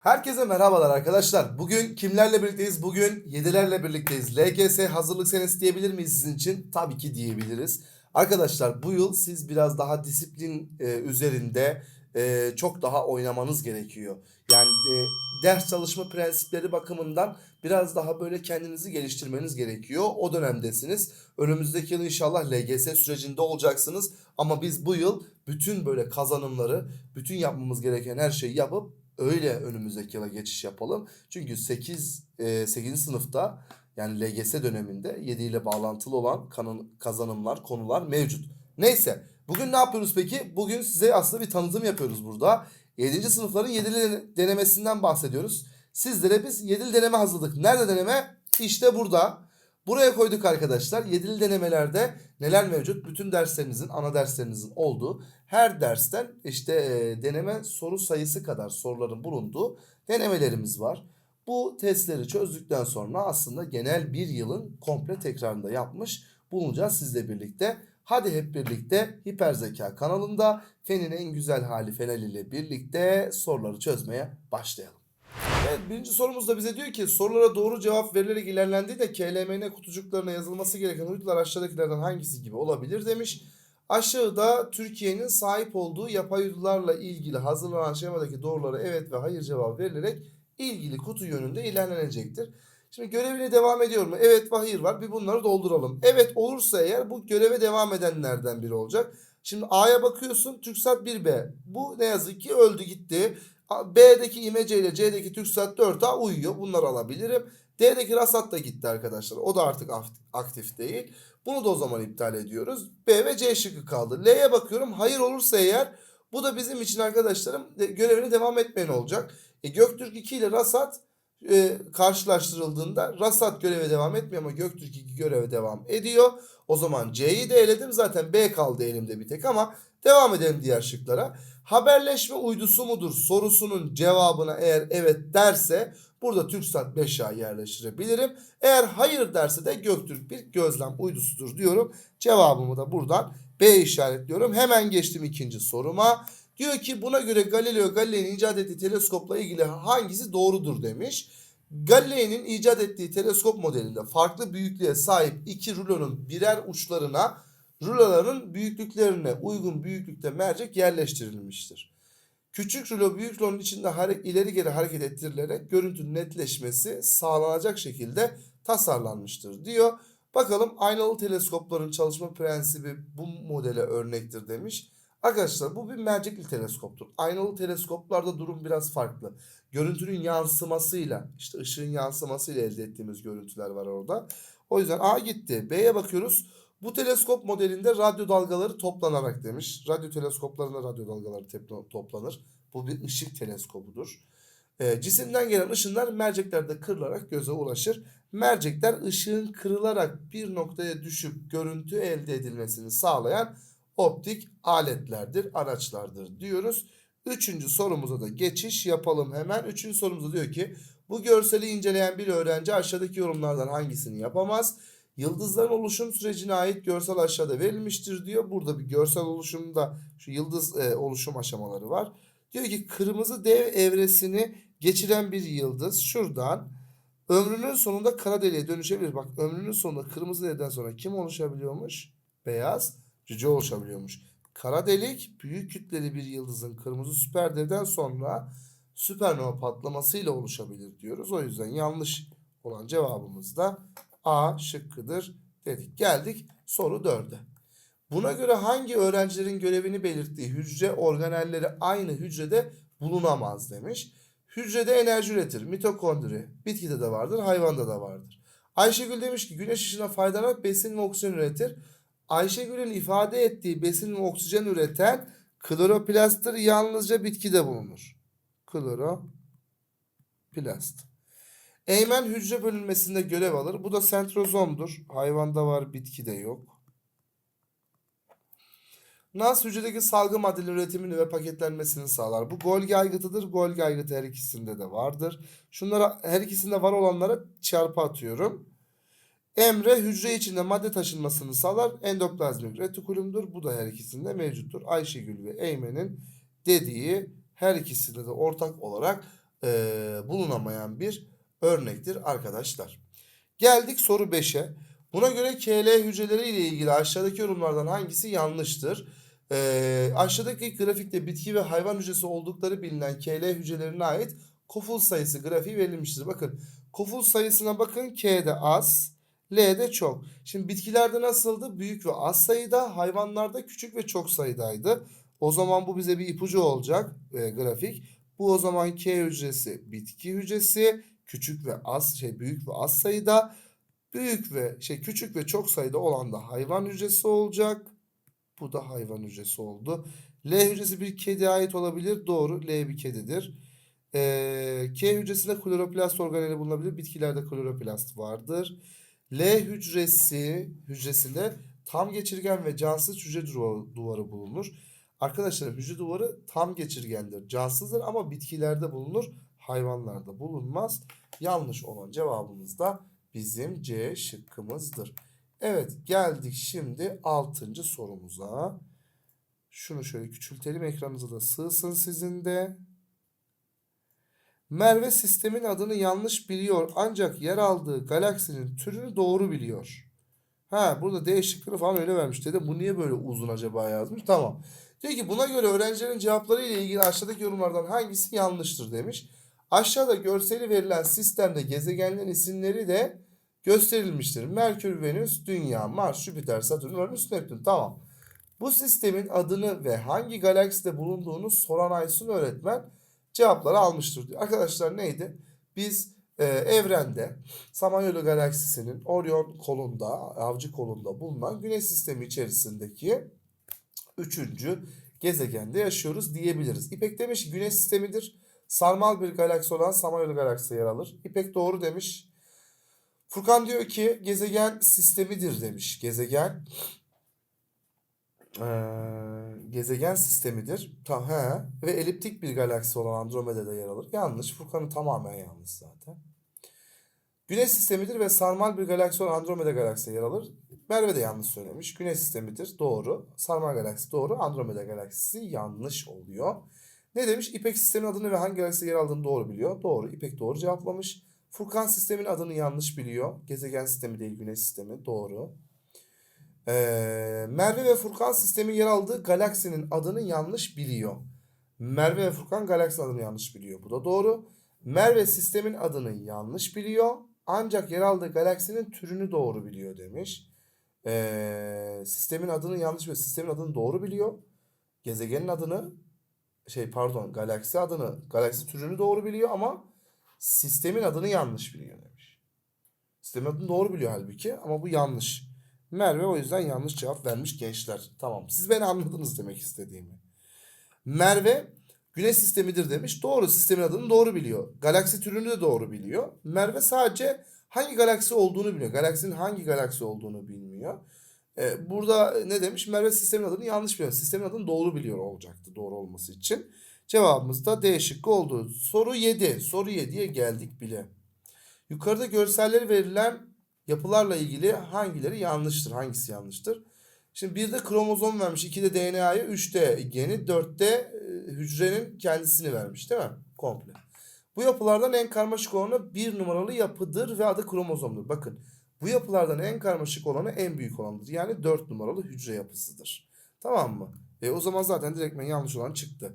Herkese merhabalar arkadaşlar. Bugün kimlerle birlikteyiz? Bugün 7'lerle birlikteyiz. LGS hazırlık senesi diyebilir miyiz sizin için? Tabii ki diyebiliriz. Arkadaşlar bu yıl siz biraz daha disiplin e, üzerinde e, çok daha oynamanız gerekiyor. Yani e, ders çalışma prensipleri bakımından biraz daha böyle kendinizi geliştirmeniz gerekiyor. O dönemdesiniz. Önümüzdeki yıl inşallah LGS sürecinde olacaksınız. Ama biz bu yıl bütün böyle kazanımları, bütün yapmamız gereken her şeyi yapıp öyle önümüzdeki yıla geçiş yapalım. Çünkü 8 e, 8. sınıfta yani LGS döneminde 7 ile bağlantılı olan kanın, kazanımlar, konular mevcut. Neyse bugün ne yapıyoruz peki? Bugün size aslında bir tanıtım yapıyoruz burada. 7. sınıfların 7'li denemesinden bahsediyoruz. Sizlere biz 7'li deneme hazırladık. Nerede deneme? İşte burada. Buraya koyduk arkadaşlar. 7'li denemelerde neler mevcut? Bütün derslerinizin, ana derslerinizin olduğu her dersten işte e, deneme soru sayısı kadar soruların bulunduğu denemelerimiz var. Bu testleri çözdükten sonra aslında genel bir yılın komple tekrarında yapmış bulunacağız sizle birlikte. Hadi hep birlikte Hiper Zeka kanalında Fen'in en güzel hali Fenel ile birlikte soruları çözmeye başlayalım. Evet birinci sorumuz da bize diyor ki sorulara doğru cevap verilerek ilerlendiği de KLMN kutucuklarına yazılması gereken uydular aşağıdakilerden hangisi gibi olabilir demiş. Aşağıda Türkiye'nin sahip olduğu yapay uydularla ilgili hazırlanan şemadaki doğruları evet ve hayır cevap verilerek ilgili kutu yönünde ilerlenecektir. Şimdi görevine devam ediyor mu? Evet ve hayır var. Bir bunları dolduralım. Evet olursa eğer bu göreve devam edenlerden biri olacak. Şimdi A'ya bakıyorsun TürkSat 1B. Bu ne yazık ki öldü gitti. B'deki İMC ile C'deki TürkSat 4A uyuyor. Bunları alabilirim. D'deki Rasat da gitti arkadaşlar. O da artık aktif değil. Bunu da o zaman iptal ediyoruz. B ve C şıkkı kaldı. L'ye bakıyorum. Hayır olursa eğer bu da bizim için arkadaşlarım görevini devam etmeyen olacak. E, Göktürk 2 ile Rasat e, karşılaştırıldığında Rasat göreve devam etmiyor ama Göktürk 2 göreve devam ediyor. O zaman C'yi de eledim. Zaten B kaldı elimde bir tek ama devam edelim diğer şıklara. Haberleşme uydusu mudur sorusunun cevabına eğer evet derse burada TürkSat 5A yerleştirebilirim. Eğer hayır derse de Göktürk bir gözlem uydusudur diyorum. Cevabımı da buradan B işaretliyorum. Hemen geçtim ikinci soruma. Diyor ki buna göre Galileo Galilei'nin icat ettiği teleskopla ilgili hangisi doğrudur demiş. Galilei'nin icat ettiği teleskop modelinde farklı büyüklüğe sahip iki rulonun birer uçlarına ruloların büyüklüklerine uygun büyüklükte mercek yerleştirilmiştir. Küçük rulo büyük rulonun içinde ileri geri hareket ettirilerek görüntünün netleşmesi sağlanacak şekilde tasarlanmıştır diyor. Bakalım aynalı teleskopların çalışma prensibi bu modele örnektir demiş. Arkadaşlar bu bir mercekli teleskoptur. Aynalı teleskoplarda durum biraz farklı. Görüntünün yansımasıyla işte ışığın yansımasıyla elde ettiğimiz görüntüler var orada. O yüzden A gitti. B'ye bakıyoruz. Bu teleskop modelinde radyo dalgaları toplanarak demiş. Radyo teleskoplarında radyo dalgaları toplanır. Bu bir ışık teleskobudur. E, cisimden gelen ışınlar merceklerde kırılarak göze ulaşır. Mercekler ışığın kırılarak bir noktaya düşüp görüntü elde edilmesini sağlayan optik aletlerdir, araçlardır diyoruz. Üçüncü sorumuza da geçiş yapalım hemen. Üçüncü sorumuzda diyor ki bu görseli inceleyen bir öğrenci aşağıdaki yorumlardan hangisini yapamaz? Yıldızların oluşum sürecine ait görsel aşağıda verilmiştir diyor. Burada bir görsel oluşumda şu yıldız e, oluşum aşamaları var. Diyor ki kırmızı dev evresini geçiren bir yıldız şuradan ömrünün sonunda kara deliğe dönüşebilir. Bak ömrünün sonunda kırmızı devden sonra kim oluşabiliyormuş? Beyaz cüce oluşabiliyormuş. Kara delik büyük kütleli bir yıldızın kırmızı süper devden sonra süpernova patlamasıyla oluşabilir diyoruz. O yüzden yanlış olan cevabımız da A şıkkıdır dedik. Geldik soru 4'e. Buna göre hangi öğrencilerin görevini belirttiği hücre organelleri aynı hücrede bulunamaz demiş. Hücrede enerji üretir. Mitokondri bitkide de vardır, hayvanda da vardır. Ayşegül demiş ki güneş ışığına faydalanarak besin ve oksijen üretir. Ayşegül'ün ifade ettiği besin ve oksijen üreten kloroplastır yalnızca bitkide bulunur. Kloroplast. Eymen hücre bölünmesinde görev alır. Bu da sentrozomdur. Hayvanda var, bitkide yok. Nas hücredeki salgı maddelerin üretimini ve paketlenmesini sağlar. Bu Golgi aygıtıdır. Golgi aygıtı her ikisinde de vardır. Şunlara her ikisinde var olanlara çarpı atıyorum. Emre hücre içinde madde taşınmasını sağlar. Endoplazmik retikulumdur. Bu da her ikisinde mevcuttur. Ayşegül ve Eymen'in dediği her ikisinde de ortak olarak e, bulunamayan bir örnektir arkadaşlar. Geldik soru 5'e. Buna göre KL hücreleri ile ilgili aşağıdaki yorumlardan hangisi yanlıştır? Ee, aşağıdaki grafikte bitki ve hayvan hücresi oldukları bilinen KL hücrelerine ait koful sayısı grafiği verilmiştir. Bakın koful sayısına bakın K'de az, L'de çok. Şimdi bitkilerde nasıldı? Büyük ve az sayıda, hayvanlarda küçük ve çok sayıdaydı. O zaman bu bize bir ipucu olacak e, grafik. Bu o zaman K hücresi bitki hücresi, küçük ve az şey büyük ve az sayıda, büyük ve şey küçük ve çok sayıda olan da hayvan hücresi olacak. Bu da hayvan hücresi oldu. L hücresi bir kediye ait olabilir. Doğru. L bir kedidir. Ee, K hücresinde kloroplast organeli bulunabilir. Bitkilerde kloroplast vardır. L hücresi hücresinde tam geçirgen ve cansız hücre duvarı, bulunur. Arkadaşlar hücre duvarı tam geçirgendir. Cansızdır ama bitkilerde bulunur. Hayvanlarda bulunmaz. Yanlış olan cevabımız da bizim C şıkkımızdır. Evet geldik şimdi 6. sorumuza. Şunu şöyle küçültelim ekranınıza da sığsın sizin de. Merve sistemin adını yanlış biliyor ancak yer aldığı galaksinin türünü doğru biliyor. Ha burada D şıkkını falan öyle vermiş dedim. Bu niye böyle uzun acaba yazmış? Tamam. Diyor ki buna göre öğrencilerin cevapları ile ilgili aşağıdaki yorumlardan hangisi yanlıştır demiş. Aşağıda görseli verilen sistemde gezegenlerin isimleri de gösterilmiştir. Merkür, Venüs, Dünya, Mars, Jüpiter, Satürn, Uranüs, Neptün. Tamam. Bu sistemin adını ve hangi galakside bulunduğunu soran Aysun öğretmen cevapları almıştır diyor. Arkadaşlar neydi? Biz e, evrende Samanyolu galaksisinin Orion kolunda, avcı kolunda bulunan Güneş sistemi içerisindeki üçüncü gezegende yaşıyoruz diyebiliriz. İpek demiş Güneş sistemidir. Sarmal bir galaksi olan Samanyolu galaksisi yer alır. İpek doğru demiş. Furkan diyor ki gezegen sistemidir demiş. Gezegen eee, gezegen sistemidir. Ta, he, ve eliptik bir galaksi olan Andromeda'da yer alır. Yanlış. Furkan'ın tamamen yanlış zaten. Güneş sistemidir ve sarmal bir galaksi olan Andromeda galaksisi yer alır. Merve de yanlış söylemiş. Güneş sistemidir. Doğru. Sarmal galaksi doğru. Andromeda galaksisi yanlış oluyor. Ne demiş? İpek sistemin adını ve hangi galakside yer aldığını doğru biliyor. Doğru. İpek doğru cevaplamış. Furkan sistemin adını yanlış biliyor. Gezegen sistemi değil güneş sistemi. Doğru. Ee, Merve ve Furkan sistemin yer aldığı galaksinin adını yanlış biliyor. Merve ve Furkan galaksinin adını yanlış biliyor. Bu da doğru. Merve sistemin adını yanlış biliyor. Ancak yer aldığı galaksinin türünü doğru biliyor demiş. Ee, sistemin adını yanlış biliyor. Sistemin adını doğru biliyor. Gezegenin adını şey pardon galaksi adını galaksi türünü doğru biliyor ama sistemin adını yanlış biliyor demiş. Sistemin adını doğru biliyor halbuki ama bu yanlış. Merve o yüzden yanlış cevap vermiş gençler. Tamam siz beni anladınız demek istediğimi. Merve güneş sistemidir demiş. Doğru sistemin adını doğru biliyor. Galaksi türünü de doğru biliyor. Merve sadece hangi galaksi olduğunu biliyor. Galaksinin hangi galaksi olduğunu bilmiyor. Ee, burada ne demiş? Merve sistemin adını yanlış biliyor. Sistemin adını doğru biliyor olacaktı doğru olması için. Cevabımız da D şıkkı oldu. Soru 7. Soru 7'ye geldik bile. Yukarıda görselleri verilen yapılarla ilgili hangileri yanlıştır? Hangisi yanlıştır? Şimdi bir de kromozom vermiş. 2'de DNA'yı, 3'te geni, 4'te e, hücrenin kendisini vermiş değil mi? Komple. Bu yapılardan en karmaşık olanı bir numaralı yapıdır ve adı kromozomdur. Bakın bu yapılardan en karmaşık olanı en büyük olandır. Yani 4 numaralı hücre yapısıdır. Tamam mı? E o zaman zaten direktmen yanlış olan çıktı.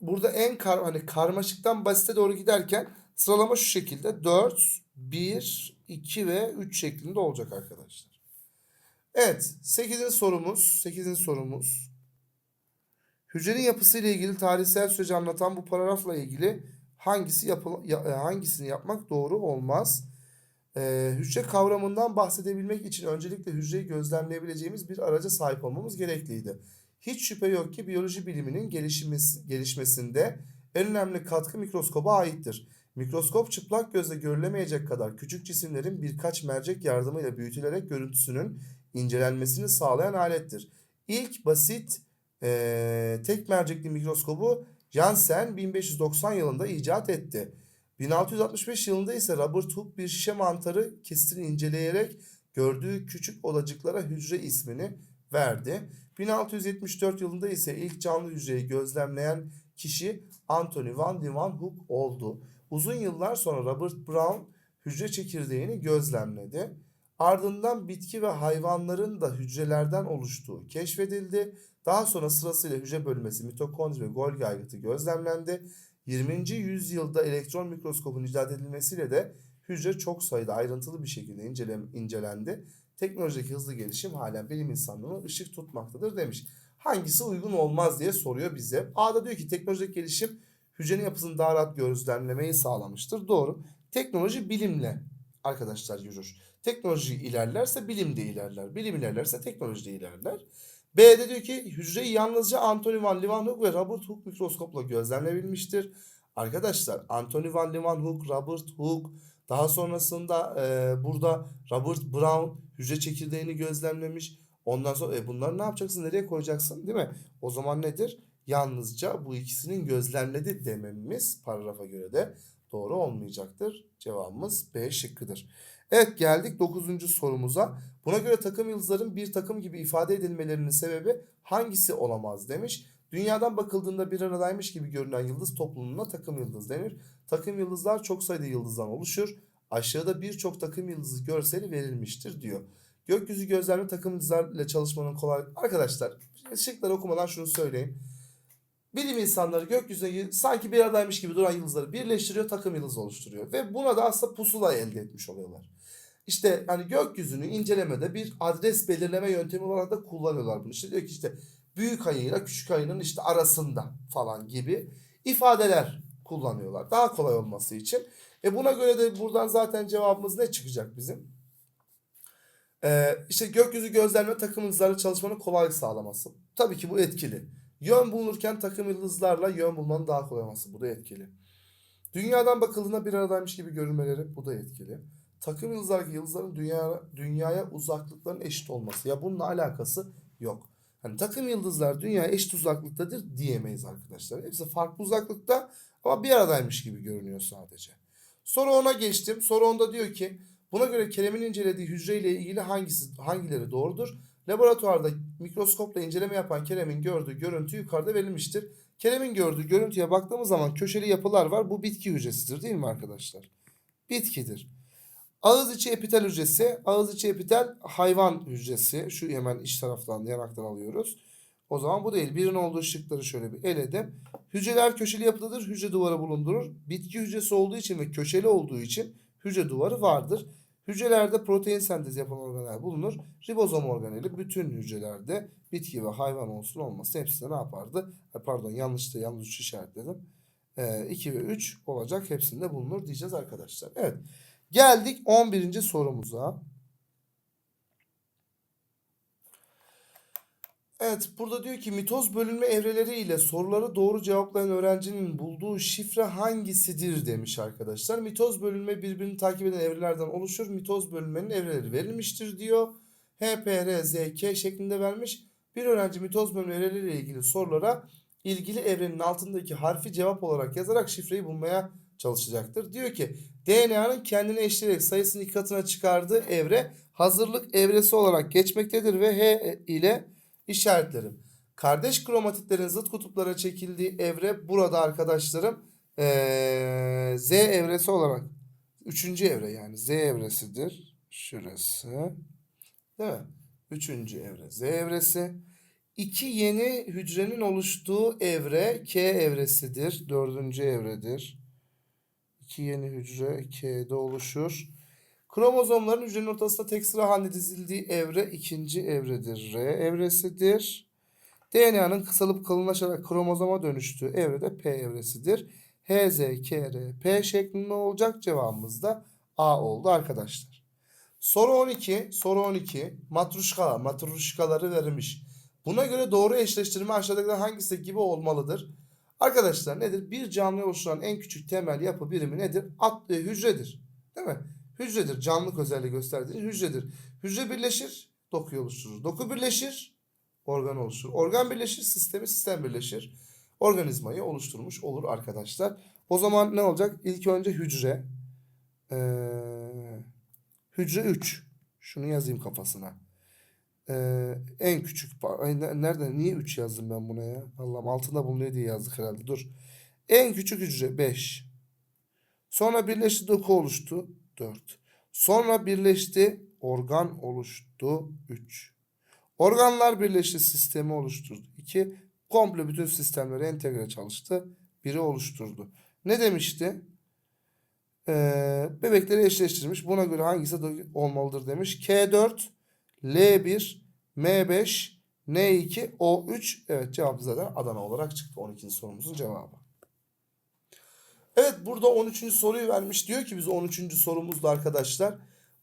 Burada en kar, hani karmaşıktan basite doğru giderken sıralama şu şekilde 4, 1, 2 ve 3 şeklinde olacak arkadaşlar. Evet 8. sorumuz 8. sorumuz hücrenin yapısı ile ilgili tarihsel süreci anlatan bu paragrafla ilgili hangisi yapı, ya- hangisini yapmak doğru olmaz? Ee, hücre kavramından bahsedebilmek için öncelikle hücreyi gözlemleyebileceğimiz bir araca sahip olmamız gerekliydi. Hiç şüphe yok ki biyoloji biliminin gelişmesi, gelişmesinde en önemli katkı mikroskoba aittir. Mikroskop çıplak gözle görülemeyecek kadar küçük cisimlerin birkaç mercek yardımıyla büyütülerek görüntüsünün incelenmesini sağlayan alettir. İlk basit eee, tek mercekli mikroskobu Janssen 1590 yılında icat etti. 1665 yılında ise Robert Hooke bir şişe mantarı kesitini inceleyerek gördüğü küçük odacıklara hücre ismini verdi. 1674 yılında ise ilk canlı hücreyi gözlemleyen kişi Anthony van Leeuwenhoek oldu. Uzun yıllar sonra Robert Brown hücre çekirdeğini gözlemledi. Ardından bitki ve hayvanların da hücrelerden oluştuğu keşfedildi. Daha sonra sırasıyla hücre bölünmesi, mitokondri ve Golgi aygıtı gözlemlendi. 20. yüzyılda elektron mikroskopun icat edilmesiyle de hücre çok sayıda ayrıntılı bir şekilde incele- incelendi. Teknolojideki hızlı gelişim halen bilim insanlığına ışık tutmaktadır demiş. Hangisi uygun olmaz diye soruyor bize. A'da diyor ki teknolojik gelişim hücrenin yapısını daha rahat gözlemlemeyi sağlamıştır. Doğru. Teknoloji bilimle arkadaşlar yürür. Teknoloji ilerlerse bilim de ilerler. Bilim ilerlerse teknoloji de ilerler. B'de diyor ki hücreyi yalnızca Anthony van Leeuwenhoek ve Robert Hooke mikroskopla gözlemleyebilmiştir. Arkadaşlar Anthony van Leeuwenhoek, Robert Hooke daha sonrasında e, burada Robert Brown hücre çekirdeğini gözlemlemiş. Ondan sonra e, bunları ne yapacaksın? Nereye koyacaksın? Değil mi? O zaman nedir? Yalnızca bu ikisinin gözlemledi dememiz paragrafa göre de doğru olmayacaktır. Cevabımız B şıkkıdır. Evet geldik 9. sorumuza. Buna göre takım yıldızların bir takım gibi ifade edilmelerinin sebebi hangisi olamaz demiş. Dünyadan bakıldığında bir aradaymış gibi görünen yıldız topluluğuna takım yıldız denir. Takım yıldızlar çok sayıda yıldızdan oluşur. Aşağıda birçok takım yıldızı görseli verilmiştir diyor. Gökyüzü gözlemli takım yıldızlarla çalışmanın kolay... Arkadaşlar şıkları okumadan şunu söyleyeyim. Bilim insanları gökyüzüne sanki bir aradaymış gibi duran yıldızları birleştiriyor, takım yıldızı oluşturuyor. Ve buna da aslında pusula elde etmiş oluyorlar. İşte hani gökyüzünü incelemede bir adres belirleme yöntemi olarak da kullanıyorlar bunu. İşte diyor ki işte büyük ayıyla küçük ayının işte arasında falan gibi ifadeler kullanıyorlar. Daha kolay olması için. E buna göre de buradan zaten cevabımız ne çıkacak bizim? Ee, işte gökyüzü gözlemle takım yıldızlarla çalışmanın kolaylık sağlaması. Tabii ki bu etkili. Yön bulunurken takım yıldızlarla yön bulmanın daha kolay olması. Bu da etkili. Dünyadan bakıldığında bir aradaymış gibi görünmeleri bu da etkili. Takım yıldızlardaki yıldızların dünya, dünyaya uzaklıkların eşit olması. Ya bununla alakası yok. Hani takım yıldızlar dünyaya eşit uzaklıktadır diyemeyiz arkadaşlar. Hepsi farklı uzaklıkta ama bir aradaymış gibi görünüyor sadece. Soru 10'a geçtim. Soru 10'da diyor ki buna göre Kerem'in incelediği hücre ile ilgili hangisi hangileri doğrudur? Laboratuvarda mikroskopla inceleme yapan Kerem'in gördüğü görüntü yukarıda verilmiştir. Kerem'in gördüğü görüntüye baktığımız zaman köşeli yapılar var. Bu bitki hücresidir değil mi arkadaşlar? Bitkidir. Ağız içi epitel hücresi, ağız içi epitel hayvan hücresi. Şu hemen iç taraftan, yanaktan alıyoruz. O zaman bu değil. Birinin olduğu şıkları şöyle bir eledim. Hücreler köşeli yapılıdır, hücre duvarı bulundurur. Bitki hücresi olduğu için ve köşeli olduğu için hücre duvarı vardır. Hücrelerde protein sentezi yapan organel bulunur. Ribozom organeli bütün hücrelerde bitki ve hayvan olsun olmasın hepsinde ne yapardı? E, Pardon yanlış da yanlış işaretledim. 2 ve 3 olacak hepsinde bulunur diyeceğiz arkadaşlar. Evet. Geldik 11. sorumuza. Evet burada diyor ki mitoz bölünme evreleri ile soruları doğru cevaplayan öğrencinin bulduğu şifre hangisidir demiş arkadaşlar. Mitoz bölünme birbirini takip eden evrelerden oluşur. Mitoz bölünmenin evreleri verilmiştir diyor. H, P, R, Z, K şeklinde vermiş. Bir öğrenci mitoz bölünme evreleriyle ilgili sorulara ilgili evrenin altındaki harfi cevap olarak yazarak şifreyi bulmaya çalışacaktır. Diyor ki DNA'nın kendine eşleyerek sayısını iki katına çıkardığı evre hazırlık evresi olarak geçmektedir ve H ile işaretlerim. Kardeş kromatitlerin zıt kutuplara çekildiği evre burada arkadaşlarım ee, Z evresi olarak üçüncü evre yani Z evresidir. Şurası. Değil mi? Üçüncü evre Z evresi. İki yeni hücrenin oluştuğu evre K evresidir. Dördüncü evredir. İki yeni hücre K'de oluşur. Kromozomların hücrenin ortasında tek sıra halinde dizildiği evre ikinci evredir. R evresidir. DNA'nın kısalıp kalınlaşarak kromozoma dönüştüğü evre de P evresidir. H, Z, K, R, P şeklinde olacak cevabımız da A oldu arkadaşlar. Soru 12, soru 12. Matruşka, matruşkaları verilmiş. Buna göre doğru eşleştirme aşağıdakilerden hangisi gibi olmalıdır? Arkadaşlar nedir? Bir canlı oluşturan en küçük temel yapı birimi nedir? At, e, hücredir. Değil mi? Hücredir. Canlılık özelliği gösterdiği hücredir. Hücre birleşir, dokuyu oluşturur. Doku birleşir, organ oluşturur. Organ birleşir, sistemi sistem birleşir. Organizmayı oluşturmuş olur arkadaşlar. O zaman ne olacak? İlk önce hücre. Ee, hücre 3. Şunu yazayım kafasına. Ee, en küçük. Ay, ne- nerede? Niye 3 yazdım ben buna ya? Allah'ım altında bulunuyor diye yazdık herhalde. Dur. En küçük hücre 5. Sonra birleşti doku oluştu 4. Sonra birleşti organ oluştu 3. Organlar birleşti sistemi oluşturdu 2. Komple bütün sistemleri entegre çalıştı. Biri oluşturdu. Ne demişti? Ee, bebekleri eşleştirmiş. Buna göre hangisi olmalıdır demiş. K4, L1, M5, N2, O3. Evet cevap zaten Adana olarak çıktı. 12. sorumuzun cevabı. Evet burada 13. soruyu vermiş. Diyor ki biz 13. sorumuzda arkadaşlar.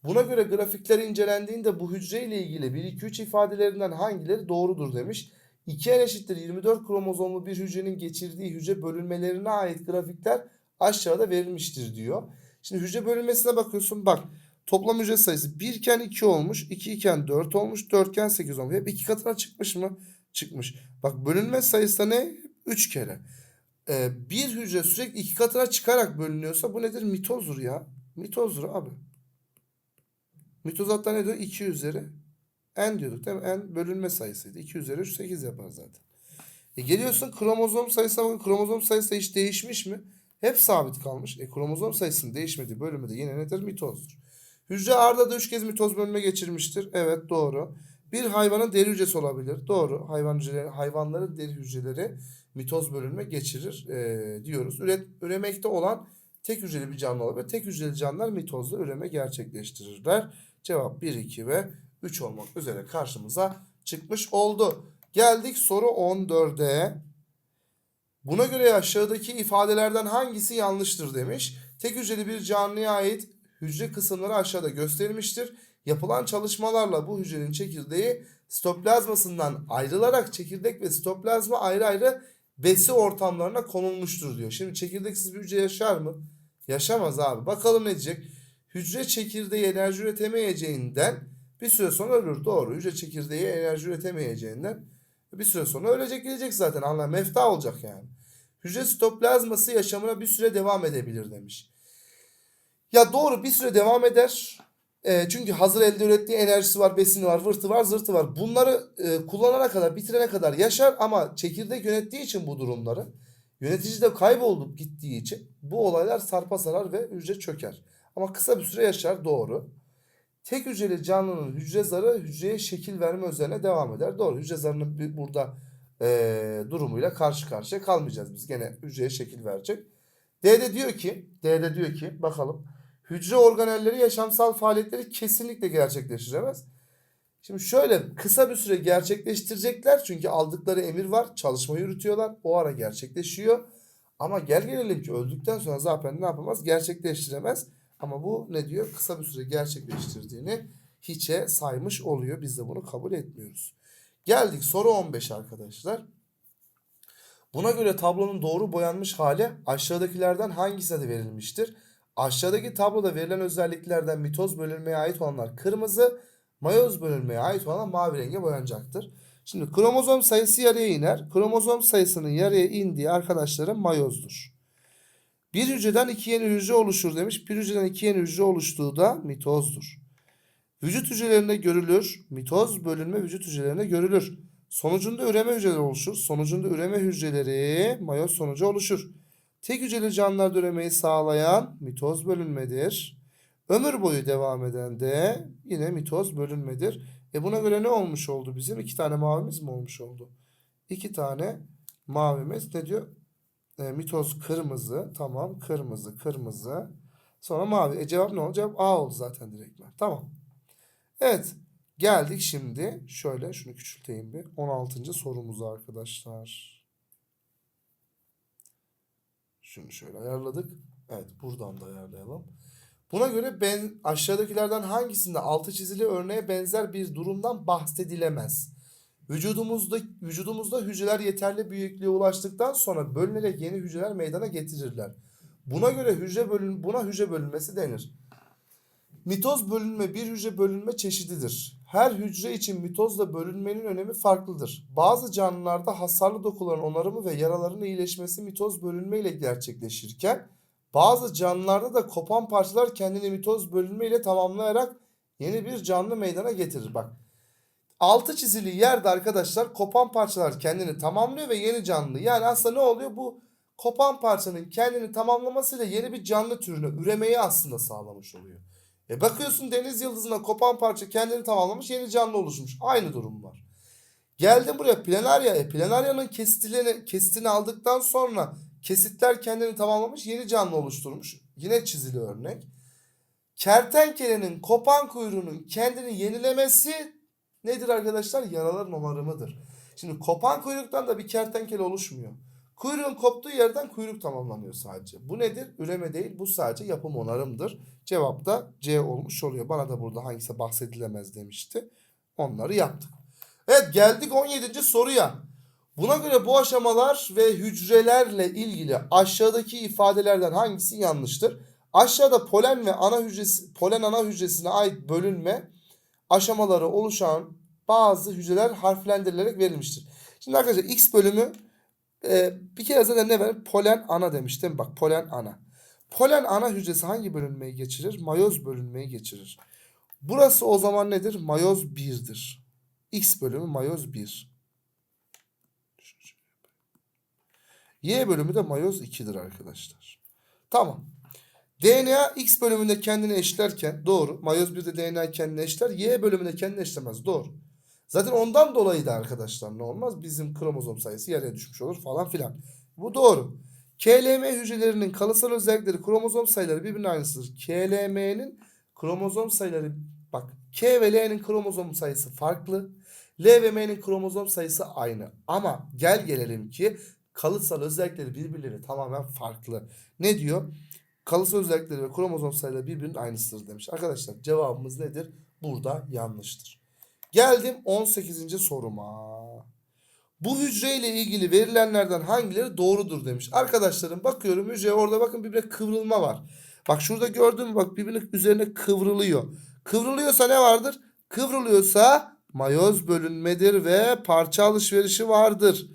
Buna göre grafikler incelendiğinde bu hücre ile ilgili 1, 2, 3 ifadelerinden hangileri doğrudur demiş. 2n eşittir 24 kromozomlu bir hücrenin geçirdiği hücre bölünmelerine ait grafikler aşağıda verilmiştir diyor. Şimdi hücre bölünmesine bakıyorsun bak toplam hücre sayısı 1 iken 2 olmuş 2 iken 4 olmuş 4 iken 8 olmuş. Hep iki katına çıkmış mı? Çıkmış. Bak bölünme sayısı da ne? 3 kere. Ee, bir hücre sürekli iki katına çıkarak bölünüyorsa bu nedir? Mitozdur ya. Mitozdur abi. Mitoz hatta ne diyor? 2 üzeri n diyorduk değil mi? n bölünme sayısıydı. 2 üzeri 3 8 yapar zaten. E geliyorsun kromozom sayısına bakın. Kromozom sayısı hiç değişmiş mi? Hep sabit kalmış. E kromozom sayısının değişmediği bölümü yine nedir? Mitozdur. Hücre arda da 3 kez mitoz bölünme geçirmiştir. Evet doğru. Bir hayvanın deri hücresi olabilir. Doğru. Hayvan hücreleri, hayvanların deri hücreleri mitoz bölünme geçirir e, diyoruz. Üret, üremekte olan tek hücreli bir canlı olabilir. Tek hücreli canlılar mitozla üreme gerçekleştirirler. Cevap 1, 2 ve 3 olmak üzere karşımıza çıkmış oldu. Geldik soru 14'e. Buna göre aşağıdaki ifadelerden hangisi yanlıştır demiş. Tek hücreli bir canlıya ait hücre kısımları aşağıda gösterilmiştir. Yapılan çalışmalarla bu hücrenin çekirdeği sitoplazmasından ayrılarak çekirdek ve sitoplazma ayrı ayrı besi ortamlarına konulmuştur diyor. Şimdi çekirdeksiz bir hücre yaşar mı? Yaşamaz abi. Bakalım ne diyecek? Hücre çekirdeği enerji üretemeyeceğinden bir süre sonra ölür. Doğru. Hücre çekirdeği enerji üretemeyeceğinden bir süre sonra ölecek gelecek zaten. Allah mefta olacak yani. Hücre sitoplazması yaşamına bir süre devam edebilir demiş. Ya doğru bir süre devam eder. E, çünkü hazır elde ürettiği enerjisi var, besini var, vırtı var, zırtı var. Bunları e, kullanana kadar, bitirene kadar yaşar ama çekirdek yönettiği için bu durumları yönetici de kaybolup gittiği için bu olaylar sarpa sarar ve hücre çöker. Ama kısa bir süre yaşar doğru. Tek hücreli canlının hücre zarı hücreye şekil verme üzerine devam eder. Doğru hücre zarının burada e, durumuyla karşı karşıya kalmayacağız biz. Gene hücreye şekil verecek. D'de diyor ki, D'de diyor ki bakalım. Hücre organelleri yaşamsal faaliyetleri kesinlikle gerçekleştiremez. Şimdi şöyle kısa bir süre gerçekleştirecekler çünkü aldıkları emir var. Çalışma yürütüyorlar. O ara gerçekleşiyor. Ama gel gelelim ki öldükten sonra zaten ne yapamaz? Gerçekleştiremez. Ama bu ne diyor? Kısa bir süre gerçekleştirdiğini hiçe saymış oluyor. Biz de bunu kabul etmiyoruz. Geldik soru 15 arkadaşlar. Buna göre tablonun doğru boyanmış hali aşağıdakilerden hangisine de verilmiştir? Aşağıdaki tabloda verilen özelliklerden mitoz bölünmeye ait olanlar kırmızı, mayoz bölünmeye ait olanlar mavi renge boyanacaktır. Şimdi kromozom sayısı yarıya iner. Kromozom sayısının yarıya indiği arkadaşlarım mayozdur. Bir hücreden iki yeni hücre oluşur demiş. Bir hücreden iki yeni hücre oluştuğu da mitozdur. Vücut hücrelerinde görülür. Mitoz bölünme vücut hücrelerinde görülür. Sonucunda üreme hücreleri oluşur. Sonucunda üreme hücreleri mayoz sonucu oluşur. Tek hücreli canlılarda üremeyi sağlayan mitoz bölünmedir. Ömür boyu devam eden de yine mitoz bölünmedir. E buna göre ne olmuş oldu bizim? İki tane mavimiz mi olmuş oldu? İki tane mavimiz ne diyor? E, mitoz kırmızı. Tamam kırmızı kırmızı. Sonra mavi. E cevap ne oldu? Cevap A oldu zaten direktmen. Tamam. Evet. Geldik şimdi. Şöyle şunu küçülteyim bir. 16. sorumuza arkadaşlar. Şunu şöyle ayarladık. Evet buradan da ayarlayalım. Buna göre ben aşağıdakilerden hangisinde altı çizili örneğe benzer bir durumdan bahsedilemez? Vücudumuzda vücudumuzda hücreler yeterli büyüklüğe ulaştıktan sonra bölünerek yeni hücreler meydana getirirler. Buna göre hücre bölün buna hücre bölünmesi denir. Mitoz bölünme bir hücre bölünme çeşididir. Her hücre için mitozla bölünmenin önemi farklıdır. Bazı canlılarda hasarlı dokuların onarımı ve yaraların iyileşmesi mitoz bölünme ile gerçekleşirken bazı canlılarda da kopan parçalar kendini mitoz bölünme ile tamamlayarak yeni bir canlı meydana getirir. Bak altı çizili yerde arkadaşlar kopan parçalar kendini tamamlıyor ve yeni canlı. Yani aslında ne oluyor? Bu kopan parçanın kendini tamamlamasıyla yeni bir canlı türünü üremeyi aslında sağlamış oluyor. E bakıyorsun deniz yıldızına kopan parça kendini tamamlamış yeni canlı oluşmuş. Aynı durum var. Geldim buraya planarya. E, planaryanın kesitlerini, kesitini aldıktan sonra kesitler kendini tamamlamış yeni canlı oluşturmuş. Yine çizili örnek. Kertenkelenin kopan kuyruğunun kendini yenilemesi nedir arkadaşlar? Yaraların onarımıdır. Şimdi kopan kuyruktan da bir kertenkele oluşmuyor. Kuyruğun koptuğu yerden kuyruk tamamlanıyor sadece. Bu nedir? Üreme değil. Bu sadece yapım onarımdır. Cevap da C olmuş oluyor. Bana da burada hangisi bahsedilemez demişti. Onları yaptık. Evet geldik 17. soruya. Buna göre bu aşamalar ve hücrelerle ilgili aşağıdaki ifadelerden hangisi yanlıştır? Aşağıda polen ve ana hücresi polen ana hücresine ait bölünme aşamaları oluşan bazı hücreler harflendirilerek verilmiştir. Şimdi arkadaşlar X bölümü e, bir kere zaten ne verir? Polen ana demiştim. Bak polen ana. Polen ana hücresi hangi bölünmeyi geçirir? Mayoz bölünmeyi geçirir. Burası o zaman nedir? Mayoz 1'dir. X bölümü mayoz 1. Y bölümü de mayoz 2'dir arkadaşlar. Tamam. DNA X bölümünde kendini eşlerken doğru. Mayoz 1'de DNA kendini eşler. Y bölümünde kendini eşlemez. Doğru. Zaten ondan dolayı da arkadaşlar ne olmaz? Bizim kromozom sayısı yarıya düşmüş olur falan filan. Bu doğru. KLM hücrelerinin kalıtsal özellikleri kromozom sayıları birbirine aynısıdır. KLM'nin kromozom sayıları bak K ve L'nin kromozom sayısı farklı. L ve M'nin kromozom sayısı aynı. Ama gel gelelim ki kalıtsal özellikleri birbirleri tamamen farklı. Ne diyor? Kalıtsal özellikleri ve kromozom sayıları birbirinin aynısıdır demiş. Arkadaşlar cevabımız nedir? Burada yanlıştır. Geldim 18. soruma. Bu hücreyle ilgili verilenlerden hangileri doğrudur demiş. Arkadaşlarım bakıyorum hücre orada bakın birbirine kıvrılma var. Bak şurada gördün mü bak birbirinin üzerine kıvrılıyor. Kıvrılıyorsa ne vardır? Kıvrılıyorsa mayoz bölünmedir ve parça alışverişi vardır.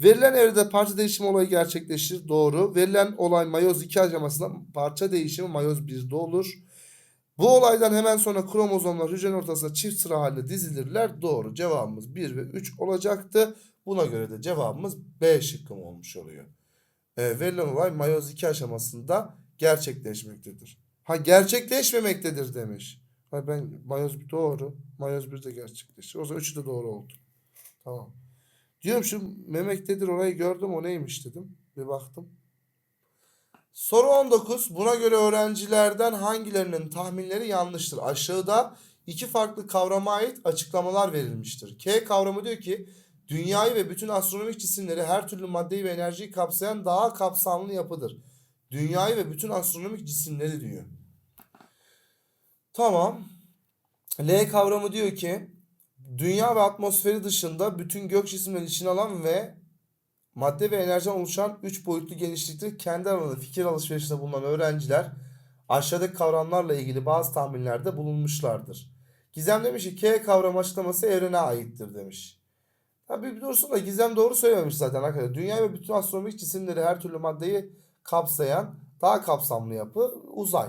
Verilen evrede parça değişimi olayı gerçekleşir. Doğru. Verilen olay mayoz 2 aşamasında parça değişimi mayoz 1'de olur. Bu olaydan hemen sonra kromozomlar hücrenin ortasına çift sıra halinde dizilirler. Doğru. Cevabımız 1 ve 3 olacaktı. Buna göre de cevabımız B şıkkı olmuş oluyor. E, verilen olay mayoz 2 aşamasında gerçekleşmektedir. Ha gerçekleşmemektedir demiş. Ha ben mayoz 1 doğru. Mayoz 1 de gerçekleşir. O zaman 3 de doğru oldu. Tamam. Diyorum şu memektedir orayı gördüm o neymiş dedim. Bir baktım. Soru 19. Buna göre öğrencilerden hangilerinin tahminleri yanlıştır? Aşağıda iki farklı kavrama ait açıklamalar verilmiştir. K kavramı diyor ki dünyayı ve bütün astronomik cisimleri her türlü maddeyi ve enerjiyi kapsayan daha kapsamlı yapıdır. Dünyayı ve bütün astronomik cisimleri diyor. Tamam. L kavramı diyor ki dünya ve atmosferi dışında bütün gök cisimleri içine alan ve madde ve enerjiden oluşan 3 boyutlu genişlikte kendi aralarında fikir alışverişinde bulunan öğrenciler aşağıdaki kavramlarla ilgili bazı tahminlerde bulunmuşlardır. Gizem demiş ki K kavramı açıklaması evrene aittir demiş. Tabii bir dursun da Gizem doğru söylememiş zaten arkadaşlar. Dünya ve bütün astronomik cisimleri her türlü maddeyi kapsayan daha kapsamlı yapı uzay.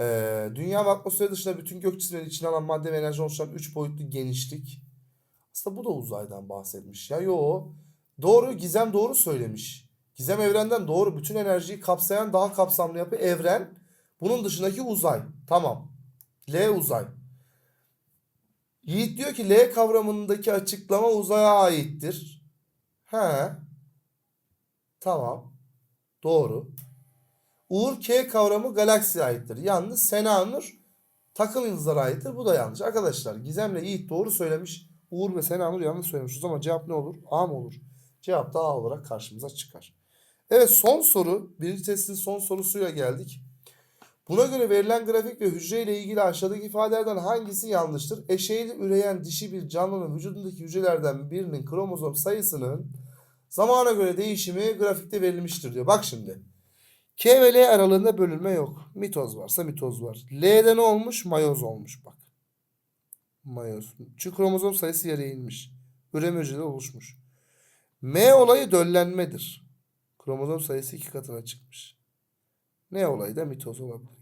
Ee, dünya ve atmosferi dışında bütün gök cisimleri içine alan madde ve enerji oluşan 3 boyutlu genişlik. Aslında bu da uzaydan bahsetmiş ya. Yo. Doğru Gizem doğru söylemiş. Gizem evrenden doğru. Bütün enerjiyi kapsayan daha kapsamlı yapı evren. Bunun dışındaki uzay. Tamam. L uzay. Yiğit diyor ki L kavramındaki açıklama uzaya aittir. He. Tamam. Doğru. Uğur K kavramı galaksiye aittir. Yalnız Sena Nur takım yıldızlara aittir. Bu da yanlış. Arkadaşlar Gizem'le Yiğit doğru söylemiş. Uğur ve Sena Nur yanlış söylemiş. O zaman cevap ne olur? A mı olur? Cevap da A olarak karşımıza çıkar. Evet son soru. Birinci testin son sorusuyla geldik. Buna göre verilen grafik ve hücre ile ilgili aşağıdaki ifadelerden hangisi yanlıştır? Eşeğli üreyen dişi bir canlının vücudundaki hücrelerden birinin kromozom sayısının zamana göre değişimi grafikte verilmiştir diyor. Bak şimdi. K ve L aralığında bölünme yok. Mitoz varsa mitoz var. L'de ne olmuş? Mayoz olmuş bak. Mayoz. Çünkü kromozom sayısı yarıya inmiş. Üreme hücreleri oluşmuş. M olayı döllenmedir. Kromozom sayısı iki katına çıkmış. N olayı da mitoz olabilir.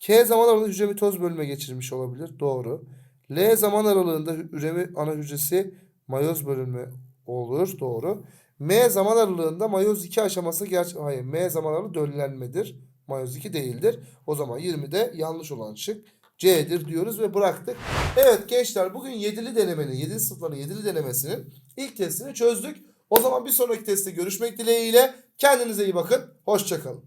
K zaman aralığında hücre mitoz bölüme geçirmiş olabilir. Doğru. L zaman aralığında üreme ana hücresi mayoz bölünme olur. Doğru. M zaman aralığında mayoz 2 aşaması gerçek. Hayır. M zaman aralığı döllenmedir. Mayoz 2 değildir. O zaman 20'de yanlış olan şık C'dir diyoruz ve bıraktık. Evet gençler bugün 7'li denemenin 7. sınıfların 7'li denemesinin İlk testini çözdük. O zaman bir sonraki testte görüşmek dileğiyle. Kendinize iyi bakın. Hoşçakalın.